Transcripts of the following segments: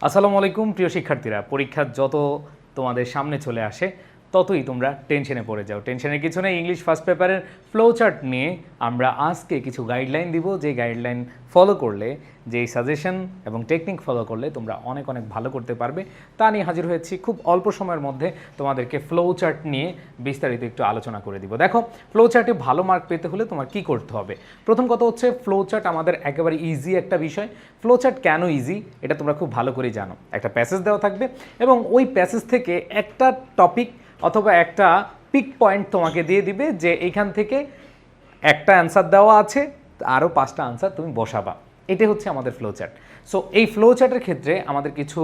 আসসালামু আলাইকুম প্রিয় শিক্ষার্থীরা। পরীক্ষা যত তোমাদের সামনে চলে আসে ততই তোমরা টেনশনে পড়ে যাও। টেনশনের কিছু নেই ইংলিশ ফার্স্ট পেপারের ফ্লো চার্ট নিয়ে আমরা আজকে কিছু গাইডলাইন দিব, যে গাইডলাইন ফলো করলে যে সাজেশন এবং টেকনিক ফলো করলে তোমরা অনেক অনেক ভালো করতে পারবে। তা নিয়ে হাজির হয়েছি খুব অল্প সময়ের মধ্যে তোমাদেরকে ফ্লো চার্ট নিয়ে বিস্তারিত একটু আলোচনা করে দিব। দেখো ফ্লো চার্টে ভালো মার্ক পেতে হলে তোমার কি করতে হবে? প্রথম কথা হচ্ছে ফ্লো চার্ট আমাদের একেবারে ইজি একটা বিষয়। ফ্লো চার্ট কেন ইজি এটা তোমরা খুব ভালো করে জানো। একটা প্যাসেজ দেওয়া থাকবে এবং ওই প্যাসেজ থেকে একটা টপিক অথবা একটা পিক পয়েন্ট তোমাকে দিয়ে দিবে যে এইখান থেকে একটা অ্যান্সার দেওয়া আছে আরও পাঁচটা আনসার তুমি বসাবা। এটাই হচ্ছে আমাদের ফ্লো চার্ট সো এই ফ্লো চার্টের ক্ষেত্রে আমাদের কিছু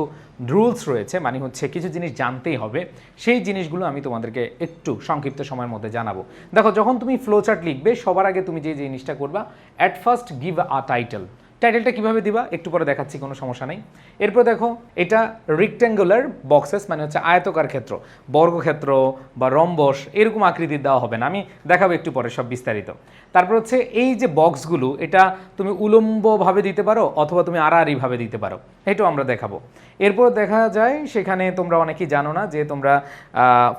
রুলস রয়েছে মানে হচ্ছে কিছু জিনিস জানতেই হবে। সেই জিনিসগুলো আমি তোমাদেরকে একটু সংক্ষিপ্ত সময়ের মধ্যে জানাব। দেখো, যখন তুমি ফ্লো চার্ট লিখবে, সবার আগে তুমি যে জিনিসটা করবা at first give a title টাইটেলটা কীভাবে দিবা? একটু পরে দেখাচ্ছি, কোনো সমস্যা নেই। এরপর দেখো, এটা রিক্ট্যাঙ্গুলার বক্সেস মানে হচ্ছে আয়তকার ক্ষেত্র, বর্গক্ষেত্র বা রম্বস, এরকম আকৃতির দেওয়া হবে না। আমি দেখাবো একটু পরে সব বিস্তারিত। তারপর হচ্ছে, এই যে বক্সগুলো এটা তুমি উলম্বভাবে দিতে পারো, অথবা তুমি আড়াআড়িভাবে দিতে পারো। এটাও আমরা দেখাবো। এরপর দেখা যায়, সেখানে তোমরা অনেকেই জানো না যে তোমরা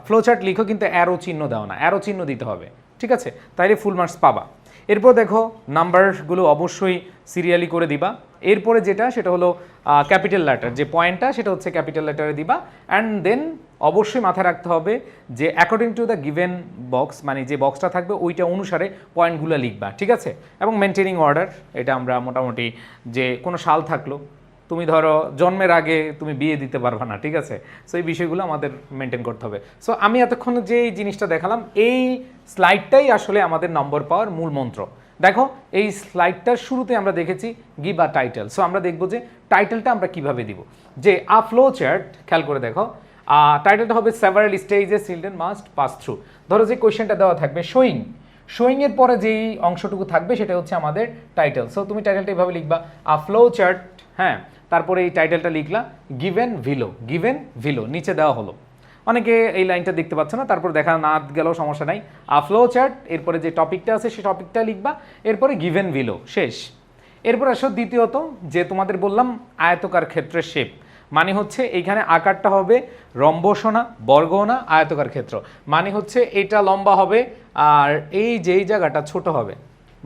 ফ্লোচার্ট লিখো, কিন্তু অ্যারো চিহ্ন দাও না। অ্যারো চিহ্ন দিতে হবে। ঠিক আছে? তাইলে ফুল মার্কস পাবা। এরপর দেখো নাম্বারগুলো অবশ্যই সিরিয়ালি করে দিবা। এরপরে যেটা, সেটা হলো ক্যাপিটাল লেটার যে পয়েন্টটা সেটা হচ্ছে ক্যাপিটাল লেটারে দিবা। অ্যান্ড দেন অবশ্যই মাথায় রাখতে হবে যে according to the given box মানে যে বক্সটা থাকবে, ওইটা অনুসারে পয়েন্টগুলো লিখবা, ঠিক আছে? এবং মেনটেনিং অর্ডার এটা আমরা মোটামুটি যে কোনো সাল থাকল তুমি ধরো জন্মের আগে তুমি বিয়ে দিতে পারবা না, ঠিক আছে? সো এই বিষয়গুলো আমাদের মেনটেন করতে হবে। সো আমি এতক্ষণ যে এই জিনিসটা দেখালাম, এই স্লাইডটাই আসলে আমাদের নম্বর পাওয়ার মূল মন্ত্র। দেখো, এই স্লাইডটার শুরুতে আমরা দেখেছি গিভ আ টাইটেল সো আমরা দেখব যে টাইটেলটা আমরা কীভাবে দিব। যে আ ফ্লো চার্ট খেয়াল করে দেখো টাইটেলটা হবে সেভারাল স্টেজে চিলড্রেন মাস্ট পাস থ্রু ধরো যে কোয়েশ্চেনটা দেওয়া থাকবে শোয়িং শোয়িংয়ের পরে যেই অংশটুকু থাকবে, সেটা হচ্ছে আমাদের টাইটেল সো তুমি টাইটেলটা এভাবে লিখবা আ ফ্লো চার্ট হ্যাঁ তারপরে এই টাইটেলটা লিখলা গিভেন ভিলো গিভেন ভিলো নিচে দেওয়া হলো। অনেকে এই লাইনটা দেখতে পাচ্ছ না, তারপর দেখা না গেলেও সমস্যা নাই। আ ফ্লো চার্ট এরপরে যে টপিকটা আছে সেই টপিকটা লিখবা, এরপরে গিভেন ভিলো শেষ। এরপর আসো দ্বিতীয়ত, যে তোমাদের বললাম, আয়তকার ক্ষেত্রের শেপ মানে হচ্ছে এইখানে আকারটা হবে রম্বসোনা, বর্গনা, আয়তকার ক্ষেত্র। মানে হচ্ছে এটা লম্বা হবে, আর এই যেই জায়গাটা ছোট হবে।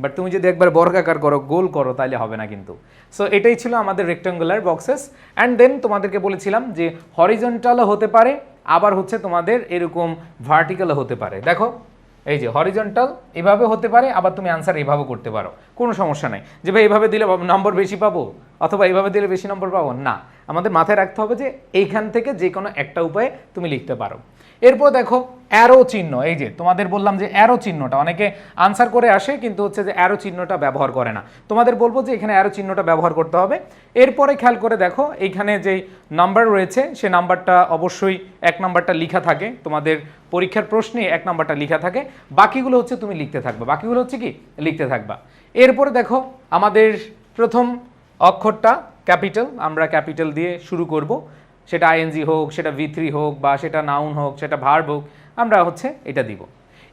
বাট তুমি যদি একবার বর্গাকার করো, গোল করো তাহলে হবে না কিন্তু। সো এটাই ছিল আমাদের রেক্টাঙ্গুলার বক্সেস অ্যান্ড দেন তোমাদেরকে বলেছিলাম যে হরিজন্টালও হতে পারে, আবার হচ্ছে তোমাদের এরকম ভার্টিক্যালও হতে পারে। দেখো, এই যে হরিজন্টাল এভাবে হতে পারে, আবার তুমি আনসার এভাবে করতে পারো। কোনো সমস্যা নাই। যে ভাই, এভাবে দিলে নম্বর বেশি পাবো? অথবা এভাবে দিলে বেশি নম্বর পাবো? না। আমাদের মাথায় রাখতে হবে যে এইখান থেকে যে কোনো একটা উপায়ে তুমি লিখতে পারো। এরপর দেখো অ্যারো চিহ্ন, এই যে তোমাদের বললাম যে অ্যারো চিহ্নটা, অনেকে আনসার করে আসে, কিন্তু হচ্ছে যে অ্যারো চিহ্নটা ব্যবহার করে না। তোমাদের বলব যে এখানে অ্যারো চিহ্নটা ব্যবহার করতে হবে। এরপরে খেয়াল করে দেখো, এইখানে যে নাম্বার রয়েছে, সে নাম্বারটা অবশ্যই এক নাম্বারটা লিখা থাকে। তোমাদের পরীক্ষার প্রশ্নে এক নাম্বারটা লিখা থাকে। বাকিগুলো হচ্ছে তুমি লিখতে থাকবা। বাকিগুলো হচ্ছে কি? লিখতে থাকবা। এরপরে দেখো, আমাদের প্রথম অক্ষরটা ক্যাপিটাল আমরা ক্যাপিটাল দিয়ে শুরু করব। সেটা আইএনজি হোক, সেটা ভি থ্রি হোক বা সেটা নাউন হোক, সেটা ভার্ব হোক, আমরা হচ্ছে এটা দিব।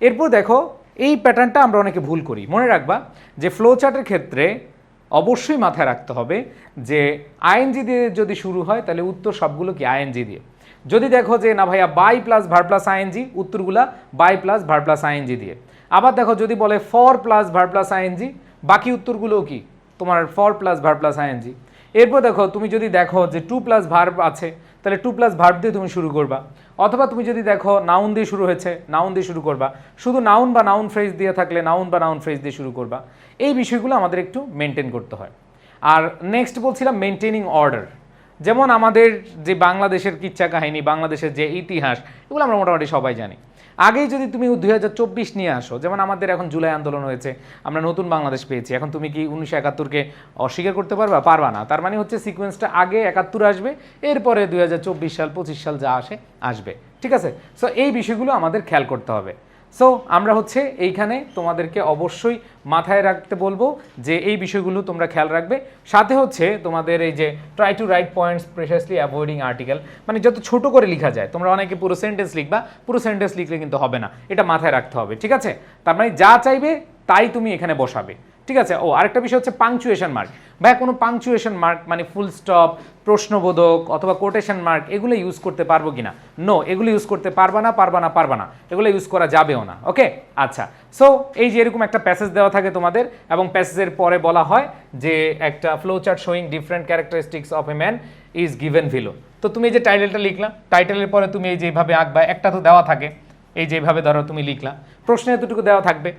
এরপর দেখো, এই প্যাটার্নটা আমরা অনেকে ভুল করি। মনে রাখবা যে ফ্লো চার্টের ক্ষেত্রে অবশ্যই মাথায় রাখতে হবে যে আইএনজি দিয়ে যদি শুরু হয়, তাহলে উত্তর সবগুলো কি আইএনজি দিয়ে? যদি দেখো যে, না ভাইয়া by plus verb plus ING উত্তরগুলা by plus verb plus ING দিয়ে। আবার দেখো, যদি বলে for plus verb plus ING বাকি উত্তরগুলোও কি? তোমার for plus verb plus ING এরপর দেখো, তুমি যদি দেখো যে টু প্লাস ভার্ব আছে, তাহলে টু প্লাস ভার্ব দিয়ে তুমি শুরু করবা। অথবা তুমি যদি দেখো নাউন দিয়ে শুরু হয়েছে নাউন দিয়ে শুরু করবা। শুধু নাউন বা নাউন ফ্রেজ দিয়ে থাকলে নাউন বা নাউন ফ্রেজ দিয়ে শুরু করবা। এই বিষয়গুলো আমাদের একটু মেনটেন করতে হয়। আর নেক্সট বলছিলাম মেনটেনিং অর্ডার যেমন আমাদের যে বাংলাদেশের কিচ্ছা কাহিনী, বাংলাদেশের যে ইতিহাস, এগুলো আমরা মোটামুটি সবাই জানি। আগেই যদি তুমি দুই হাজার চব্বিশ নিয়ে আসো, যেমন আমাদের এখন জুলাই আন্দোলন হয়েছে, আমরা নতুন বাংলাদেশ পেয়েছি, এখন তুমি কি উনিশশো একাত্তরকে অস্বীকার করতে পারবা? পারবা না। তার মানে হচ্ছে সিকোয়েন্সটা আগে একাত্তর আসবে, এরপরে দুই হাজার চব্বিশ সাল, পঁচিশ সাল যা আসে, আসবে। ঠিক আছে? সো এই বিষয়গুলো আমাদের খেয়াল করতে হবে। সো আমরা হচ্ছে এইখানে তোমাদেরকে অবশ্যই মাথায় রাখতে বলব যে এই বিষয়গুলো তোমরা খেয়াল রাখবে। সাথে হচ্ছে তোমাদের এই যে try to write points precisely avoiding article মানে যত ছোট করে লিখা যায়, তোমরা অনেকে পুরো সেন্টেন্স লিখবা, পুরো সেন্টেন্স লিখলে কিন্তু হবে না, এটা মাথায় রাখতে হবে, ঠিক আছে? তার মানে যা চাইবে তাই তুমি এখানে বসাবে। ঠিক আছে? ও, আরেকটা বিষয় হচ্ছে পাংচুয়েশন মার্ক ভাই কোনো পাংচুয়েশন মার্ক মানে ফুল স্টপ প্রশ্নবোধক অথবা কোটেশন মার্ক এগুলো ইউজ করতে পারব কিনা? নো এগুলো ইউজ করতে পারবা না পারবা না পারবা না। এগুলো ইউজ করা যাবেও না ওকে আচ্ছা সো এই যে এরকম একটা প্যাসেজ দেওয়া থাকে তোমাদের, এবং প্যাসেজের পরে বলা হয় যে একটা flow chart showing different characteristics of a man is given below তো তুমি এই যে টাইটেলটা লিখলা টাইটেলের পরে তুমি এই যেভাবে আঁকবা, একটা তো দেওয়া থাকে, এই যেভাবে ধরো তুমি লিখলা। প্রশ্নে এতটুকু দেওয়া থাকবে।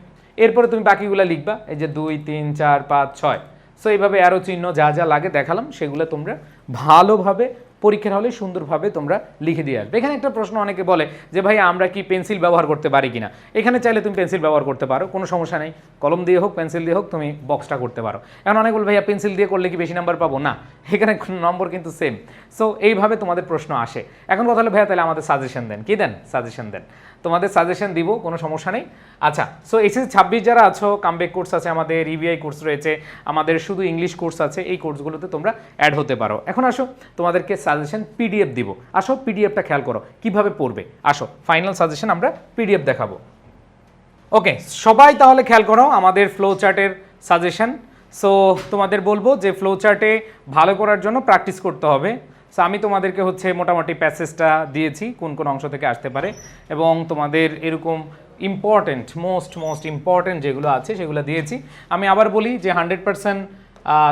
এরপরে তুমি বাকিগুলো লিখবা, এই যে দুই, তিন, চার, পাঁচ, ছয়। সো এইভাবে অ্যারো চিহ্ন যা যা লাগে দেখালাম, সেগুলো তোমরা ভালোভাবে পরীক্ষার হলে সুন্দরভাবে তোমরা লিখে দিয়ে আসবে। এখানে একটা প্রশ্ন অনেকে বলে যে, ভাই, আমরা কি পেন্সিল ব্যবহার করতে পারি কিনা? এখানে চাইলে তুমি পেন্সিল ব্যবহার করতে পারো, কোনো সমস্যা নেই। কলম দিয়ে হোক পেন্সিল দিয়ে হোক, তুমি বক্সটা করতে পারো। এখন অনেক বল, ভাইয়া পেন্সিল দিয়ে করলে কি বেশি নাম্বার পাবো? না, এখানে নম্বর কিন্তু সেম সো এইভাবে তোমাদের প্রশ্ন আসে। এখন কথা হলো, ভাইয়া, তাহলে আমাদের সাজেশন দেন। কি দেন? সাজেশন দেন। তোমাদের সাজেশন দিব, কোনো সমস্যা নেই। আচ্ছা সো এসএসসি ছাব্বিশ যারা আছো কামব্যাক কোর্স আছে, আমাদের ইভিআই কোর্স রয়েছে, আমাদের শুধু ইংলিশ কোর্স আছে, এই কোর্সগুলোতে তোমরা অ্যাড হতে পারো। এখন আসো, তোমাদেরকে সাজেশন পিডিএফ দিব। আসো পিডিএফটা খেয়াল করো, কীভাবে পড়বে? আসো ফাইনাল সাজেশন আমরা পিডিএফ দেখাবো। ওকে সবাই তাহলে খেয়াল করো, আমাদের ফ্লো চার্টের সাজেশন সো তোমাদের বলব যে ফ্লো চার্টে ভালো করার জন্য প্র্যাকটিস করতে হবে। সো আমি তোমাদেরকে হচ্ছে মোটামুটি প্যাসেজটা দিয়েছি, কোন কোন অংশ থেকে আসতে পারে। এবং তোমাদের এরকম ইম্পর্টেন্ট মোস্ট মোস্ট ইম্পর্টেন্ট যেগুলো আছে সেগুলো দিয়েছি। আমি আবার বলি যে হান্ড্রেড পার্সেন্ট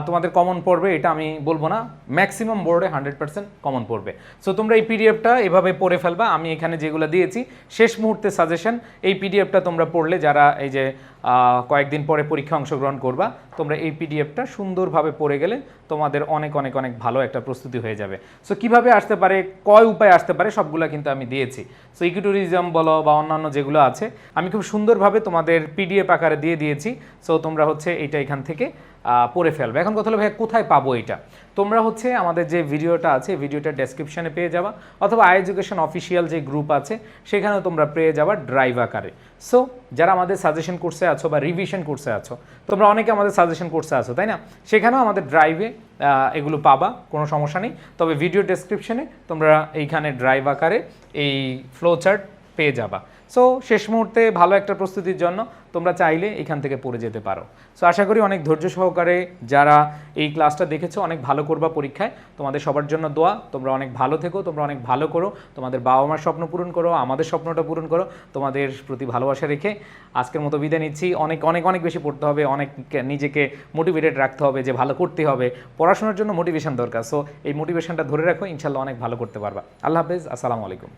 তোমাদের কমন পড়বে, এটা আমি বলব না। ম্যাক্সিমাম বোর্ডে হান্ড্রেড পার্সেন্ট কমন পড়বে। সো তোমরা এই পিডিএফটা এভাবে পড়ে ফেলবা। আমি এখানে যেগুলো দিয়েছি, শেষ মুহূর্তে সাজেশন এই পিডিএফটা তোমরা পড়লে যারা এই যে কয়েকদিন পরে পরীক্ষা অংশগ্রহণ করবা, তোমরা এই পিডিএফটা সুন্দরভাবে পড়ে গেলে তোমাদের অনেক অনেক অনেক ভালো একটা প্রস্তুতি হয়ে যাবে। সো কীভাবে আসতে পারে, কয় উপায় আসতে পারে, সবগুলো কিন্তু আমি দিয়েছি। সো ইকোট্যুরিজম বলো বা অন্যান্য যেগুলো আছে, আমি খুব সুন্দরভাবে তোমাদের পিডিএফ আকারে দিয়ে দিয়েছি। সো তোমরা হচ্ছে এইটা এখান থেকে পড়ে ফেলবে। এখন কথা হলো, ভাইয়া, কোথায় পাবো এটা? তোমরা হচ্ছে আমাদের যে ভিডিওটা আছে ভিডিওটা ডেসক্রিপশনে পেয়ে যাবা। অথবা আই এডুকেশন অফিসিয়াল যে গ্রুপ আছে, সেখানেও তোমরা পেয়ে যাবা ড্রাইভ আকারে। সো যারা আমাদের সাজেশন কোর্সে আছো বা রিভিশন কোর্সে আছো, তোমরা অনেকে আমাদের সাজেশন কোর্সে আছো, তাই না? সেখানেও আমাদের ড্রাইভে এগুলো পাবা, কোনো সমস্যা নেই। তবে ভিডিও ডেসক্রিপশনে তোমরা এইখানে ড্রাইভ আকারে এই ফ্লো চার্ট পেয়ে যাবা। সো শেষ মুহূর্তে ভালো একটা প্রস্তুতির জন্য তোমরা চাইলে এখান থেকে পড়ে যেতে পারো। সো আশা করি অনেক ধৈর্য সহকারে যারা এই ক্লাসটা দেখেছ, অনেক ভালো করবা পরীক্ষায়। তোমাদের সবার জন্য দোয়া। তোমরা অনেক ভালো থেকো, তোমরা অনেক ভালো করো। তোমাদের বাবা মার স্বপ্ন পূরণ করো, আমাদের স্বপ্নটা পূরণ করো। তোমাদের প্রতি ভালোবাসা রেখে আজকের মতো বিদায় নিচ্ছি। অনেক অনেক অনেক বেশি পড়তে হবে, অনেক নিজেকে মোটিভেটেড রাখতে হবে যে ভালো করতে হবে। পড়াশোনার জন্য মোটিভেশন দরকার। সো এই মোটিভেশনটা ধরে রাখো ইনশাল্লাহ অনেক ভালো করতে পারবা। আল্লাহ হাফেজ, আসসালামু আলাইকুম।